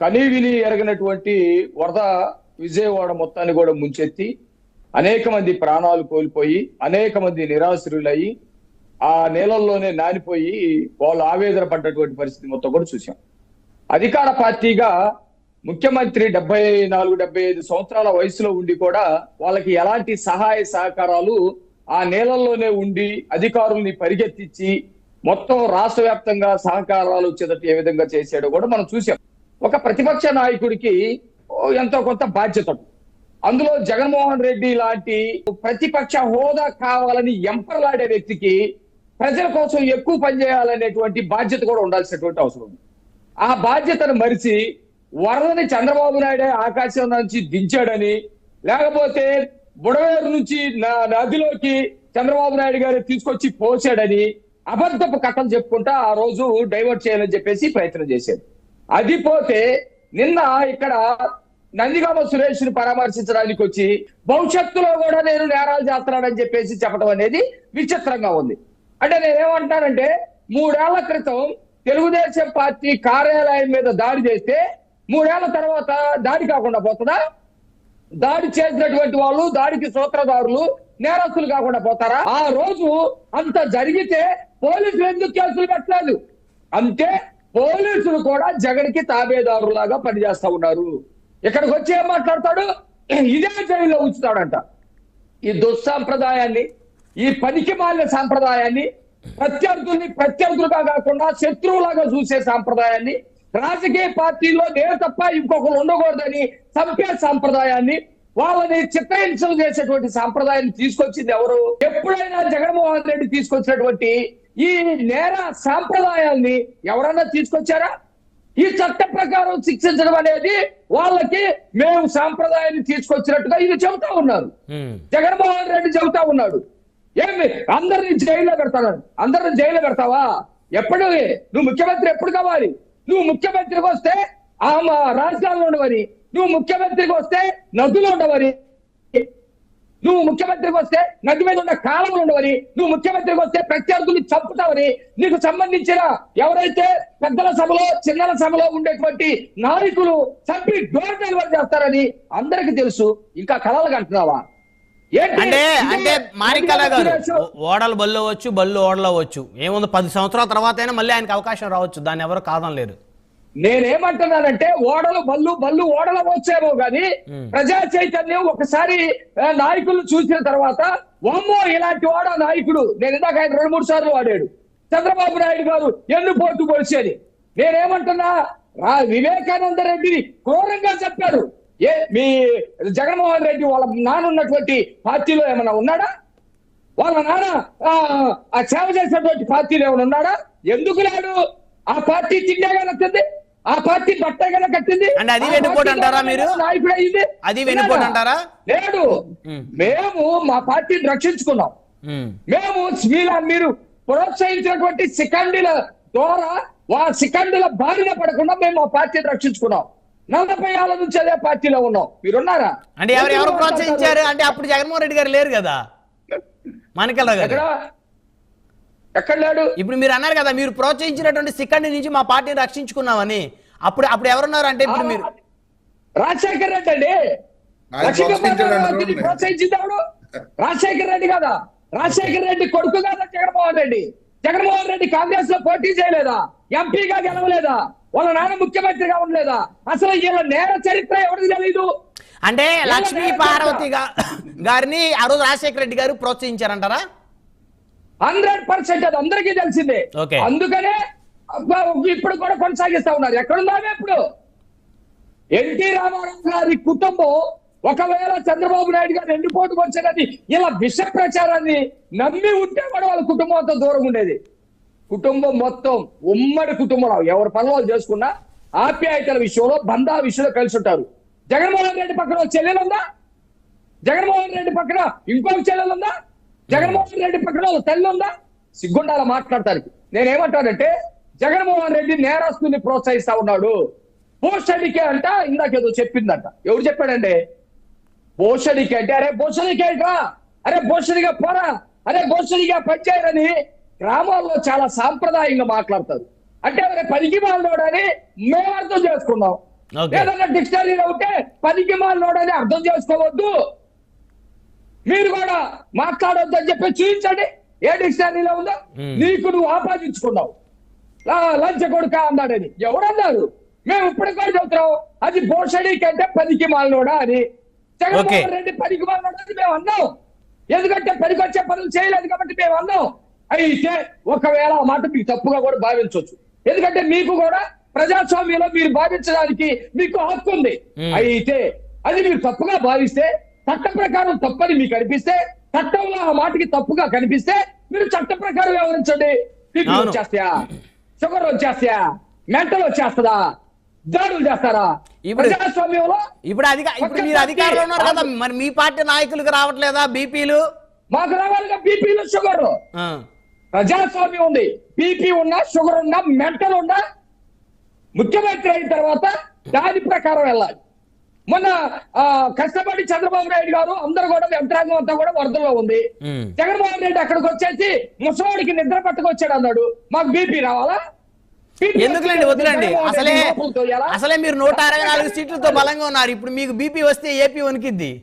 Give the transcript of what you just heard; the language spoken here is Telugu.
కనీవిని ఎరగినటువంటి వరద విజయవాడ మొత్తాన్ని కూడా ముంచెత్తి అనేక మంది ప్రాణాలు కోల్పోయి అనేక మంది నిరాశ్రులయ్యి ఆ నీళ్ళల్లోనే నానిపోయి వాళ్ళు ఆవేదన పడ్డటువంటి పరిస్థితి మొత్తం కూడా చూసాం అధికార పార్టీగా ముఖ్యమంత్రి డెబ్బై నాలుగు డెబ్బై ఐదు సంవత్సరాల వయసులో ఉండి కూడా వాళ్ళకి ఎలాంటి సహాయ సహకారాలు ఆ నేలల్లోనే ఉండి అధికారుల్ని పరిగెత్తించి మొత్తం రాష్ట్ర వ్యాప్తంగా సహకారాలు వచ్చేటట్టు ఏ విధంగా చేశాడో కూడా మనం చూసాం ఒక ప్రతిపక్ష నాయకుడికి ఎంతో కొంత బాధ్యత. అందులో జగన్మోహన్ రెడ్డి లాంటి ప్రతిపక్ష హోదా కావాలని ఎంపర్లాడే వ్యక్తికి ప్రజల కోసం ఎక్కువ పనిచేయాలనేటువంటి బాధ్యత కూడా ఉండాల్సినటువంటి అవసరం ఉంది. ఆ బాధ్యతను మరిచి వరదని చంద్రబాబు నాయుడే ఆకాశం నుంచి దించాడని లేకపోతే బుడవేరు నుంచి నా- నదిలోకి చంద్రబాబు నాయుడు గారు తీసుకొచ్చి పోసాడని అబద్ధపు కథలు చెప్పుకుంటా ఆ రోజు డైవర్ట్ చేయాలని చెప్పేసి ప్రయత్నం చేశాడు అది పోతే నిన్న ఇక్కడ నందిగామ సురేష్ని పరామర్శించడానికి వచ్చి భవిష్యత్తులో కూడా నేను నేరాలు చేస్తున్నానని చెప్పేసి చెప్పడం అనేది విచిత్రంగా ఉంది. అంటే నేనేమంటానంటే మూడేళ్ళ క్రితం తెలుగుదేశం పార్టీ కార్యాలయం మీద దాడి చేస్తే మూడేళ్ళ తర్వాత దాడి కాకుండా పోతుందా? దాడి చేసినటువంటి వాళ్ళు దాడికి సూత్రధారులు నేరస్తులు కాకుండా పోతారా? ఆ రోజు అంత జరిగితే పోలీసులు ఎందుకు కేసులు పెట్టలేదు? అంతే పోలీసులు కూడా జగన్కి తాబేదారులాగా పనిచేస్తా ఉన్నారు. ఇక్కడికి వచ్చి ఏం మాట్లాడతాడు? ఇదే జైల్లో ఉంచుతాడంట. ఈ దుస్సాంప్రదాయాన్ని ఈ పనికి మాలిన సాంప్రదాయాన్ని ప్రత్యర్థుల్ని ప్రత్యర్థులుగా కాకుండా శత్రువులాగా చూసే సాంప్రదాయాన్ని రాజకీయ పార్టీలో నేను తప్ప ఇంకొకరు ఉండకూడదని చంపే సాంప్రదాయాన్ని వాళ్ళని చిత్రహింసలు చేసేటువంటి సాంప్రదాయాన్ని తీసుకొచ్చింది ఎవరు? ఎప్పుడైనా జగన్మోహన్ రెడ్డి తీసుకొచ్చినటువంటి ఈ నేర సాంప్రదాయాల్ని ఎవరన్నా తీసుకొచ్చారా? ఈ చట్ట ప్రకారం శిక్షించడం అనేది వాళ్ళకి మేము సాంప్రదాయాన్ని తీసుకొచ్చినట్టుగా ఇది చెబుతా ఉన్నారు. జగన్మోహన్ రెడ్డి చెబుతా ఉన్నాడు. ఏమి? అందరిని జైల్లో పెడతాను అందరిని జైల్లో పెడతావా? ఎప్పుడు? నువ్వు ముఖ్యమంత్రి ఎప్పుడు కావాలి? నువ్వు ముఖ్యమంత్రికి వస్తే ఆ రాజధానిలో ఉండవని. నువ్వు ముఖ్యమంత్రికి వస్తే నదులు ఉండవని. నువ్వు ముఖ్యమంత్రికి వస్తే నది మీద ఉన్న కాలంలో ఉండవని నువ్వు ముఖ్యమంత్రికి వస్తే ప్రత్యర్థుల్ని చంపుతావని నీకు సంబంధించిన ఎవరైతే పెద్దల సభలో చిన్నల సభలో ఉండేటువంటి నాయకులు చంపి డోర్ డెలివరీ చేస్తారని అందరికీ తెలుసు. ఇంకా కలలు కంటున్నావా? అంటే అంటే మాణిక్యాల గారు ఓడలు బళ్ళు అవ్వచ్చు బళ్ళు ఓడలు అవ్వచ్చు. ఏముంది పది సంవత్సరాల తర్వాత అయినా మళ్ళీ ఆయనకి అవకాశం రావచ్చు. దాన్ని ఎవరు కాదనలేరు. నేనేమంటున్నానంటే ఓడలు బళ్ళు బళ్ళు ఓడలు వచ్చేమో గాని. ప్రజా చైతన్యం ఒకసారి నాయకులు చూసిన తర్వాత వామ్మో ఇలాంటి వాడ నాయకుడు. నేను ఇందాక ఆయన రెండు మూడు సార్లు వాడాడు. చంద్రబాబు నాయుడు గారు ఎన్ను పోటు పొడిచేది నేనేమంటున్నా వివేకానంద రెడ్డిని క్రూరంగా చెప్పారు ఏ మీ జగన్మోహన్ రెడ్డి వాళ్ళ నాన్న ఉన్నటువంటి పార్టీలో ఏమైనా ఉన్నాడా? వాళ్ళ నాన్న ఆ, సేవ చేసేటువంటి పార్టీలో ఏమైనా ఉన్నాడా? ఎందుకు లేడు? ఆ పార్టీ తిండేగా కట్టింది ఆ పార్టీ బట్టగా కట్టింది. అంటే అది పార్టీ అంటారా మీరు? నాయకుడు అయింది. అది వెన్నుపోటు అంటారా? ఉమ్. మేము మా పార్టీని రక్షించుకున్నాం. మేము మీలా మీరు ప్రోత్సహించినటువంటి సికండిల ద్వారా వా సికండిల బారిన పడకుండా మేము మా పార్టీని రక్షించుకున్నాం. నలభై ఏళ్ళ నుంచి అదే పార్టీలో ఉన్నాం. మీరున్నారా? అంటే ఎవరు ఎవరు ప్రోత్సహించారు? అంటే అప్పుడు జగన్మోహన్ రెడ్డి గారు లేరు కదా. మాణిక్యాల గారు. ఎక్కడ లేడు? ఇప్పుడు మీరు అన్నారు కదా మీరు ప్రోత్సహించినటువంటి సిక్కండి నుంచి మా పార్టీని రక్షించుకున్నామని. అప్పుడు అప్పుడు ఎవరున్నారు అంటే ఇప్పుడు మీరు? రాజశేఖర్ రెడ్డి అండి. ఆయన లక్ష్మీకాంత్ ప్రోత్సహించాడు రెడ్డిని అనుకోండి. ప్రోత్సహించింది ఎవడు? రాజశేఖర్ రెడ్డి కదా. రాజశేఖర్ రెడ్డి కొడుకు కదా జగన్మోహన్ రెడ్డి? జగన్మోహన్ రెడ్డి కాంగ్రెస్లో పోటీ చేయలేదా? ఎంపీగా గెలవలేదా? వాళ్ళ నాన్న ముఖ్యమంత్రిగా ఉండలేదా? అసలు వీళ్ళ నేర చరిత్ర ఎవరికి తెలీదు? అంటే లక్ష్మీ పార్వతి గా- గారిని ఆ రోజు రాజశేఖర రెడ్డి గారు ప్రోత్సహించారంటారా? హండ్రెడ్ పర్సెంట్ అది అందరికీ తెలిసిందే. అందుకనే ఇప్పుడు కూడా కొనసాగిస్తా ఉన్నారు. ఎక్కడున్నామే ఇప్పుడు? ఎన్టీ రామారావు గారి కుటుంబం ఒకవేళ చంద్రబాబు నాయుడు గారు ఎండిపోటుకు వచ్చేది ఇలా విష ప్రచారాన్ని నమ్మి ఉంటే కూడా వాళ్ళ కుటుంబం అంతా దూరం ఉండేది. కుటుంబం మొత్తం ఉమ్మడి కుటుంబం ఎవరి పనులు వాళ్ళు చేసుకున్నా ఆప్యాయతల విషయంలో బంధా విషయంలో కలిసి ఉంటారు. జగన్మోహన్ రెడ్డి పక్కన ఒక చెల్లెలు ఉందా? జగన్మోహన్ రెడ్డి పక్కన ఇంకొక చెల్లెలు ఉందా? జగన్మోహన్ రెడ్డి పక్కన ఒక తల్లి ఉందా? సిగ్గుండాల మాట్లాడటానికి? నేనేమంటానంటే జగన్మోహన్ రెడ్డి నేరస్తుని ప్రోత్సహిస్తా ఉన్నాడు. పోషడికే అంట ఇందాకేదో చెప్పిందంట. ఎవరు చెప్పాడండి? పోషడికి అంటే అరే పోషడికి ఏంట్రా అరే పోషడిగా పోరా! అరే పోషడిగా పనిచేయరని గ్రామాల్లో చాలా సాంప్రదాయంగా మాట్లాడతారు. అంటే అరే పనికి మాలోడని మేము అర్థం చేసుకున్నాం. ఏదన్నా డిక్షనరీలో ఉంటే పనికి మాలోడని అర్థం చేసుకోవద్దు. మీరు కూడా మాట్లాడొద్దు అని చెప్పి చూపించండి. ఏ డిక్షనరీలో ఉందో. నీకు నువ్వు ఆపాదించుకున్నావు. లంచ కొడుక అన్నాడని. ఎవరన్నారు మేము ఇప్పుడు కూడా చెబుతున్నాం అది భోషడి కంటే పనికి మాలినోడా అని. జగన్మోహన్ రెడ్డి పనికి మాలినోడా అని మేము అన్నాం. ఎందుకంటే పనికి వచ్చే పనులు చేయలేదు కాబట్టి మేము అన్నాం. అయితే ఒకవేళ ఆ మాట మీకు తప్పుగా కూడా భావించవచ్చు ఎందుకంటే మీకు కూడా ప్రజాస్వామ్యంలో మీరు భావించడానికి మీకు హక్కు ఉంది. అయితే అది మీరు తప్పుగా భావిస్తే చట్ట ప్రకారం తప్పని మీకు అనిపిస్తే చట్టంలో ఆ మాటకి తప్పుగా కనిపిస్తే మీరు చట్ట ప్రకారం వ్యవహరించండి. బీపీ. వచ్చేస్తాయా? షుగర్ వచ్చేస్తాయా? మెంటల్ వచ్చేస్తుందా? దాడులు చేస్తారా? ఇప్పుడు- ప్రజాస్వామ్యంలో ఇప్పుడు అధిక ఇప్పుడు మీరు అధికారంలో ఉన్నారు కదా మరి మీ పార్టీ నాయకులకు రావట్లేదా? బీపీలు? మాకు రావాలిగా బీపీలు షుగర్. ప్రజాస్వామ్యం ఉంది. బీపీ ఉన్నా షుగర్ ఉన్నా మెంటల్ ఉన్నా ముఖ్యమంత్రి అయిన తర్వాత దాని ప్రకారం వెళ్ళాలి. మొన్న కష్టపడి చంద్రబాబు నాయుడు గారు అందరూ కూడా యంత్రాంగం అంతా కూడా వరదల్లో ఉంది. జగన్మోహన్ రెడ్డి అక్కడికి వచ్చేసి ముసవాడికి నిద్ర పట్టుకొచ్చాడు అన్నాడు. మాకు బీపీ రావాలా? ఎందుకులేండి? వదిలేండి అసలే? అసలే మీరు నూట అరవై నాలుగు సీట్లతో బలంగా ఉన్నారు. ఇప్పుడు మీకు బీపీ వస్తే ఏపీ వణికిద్ది.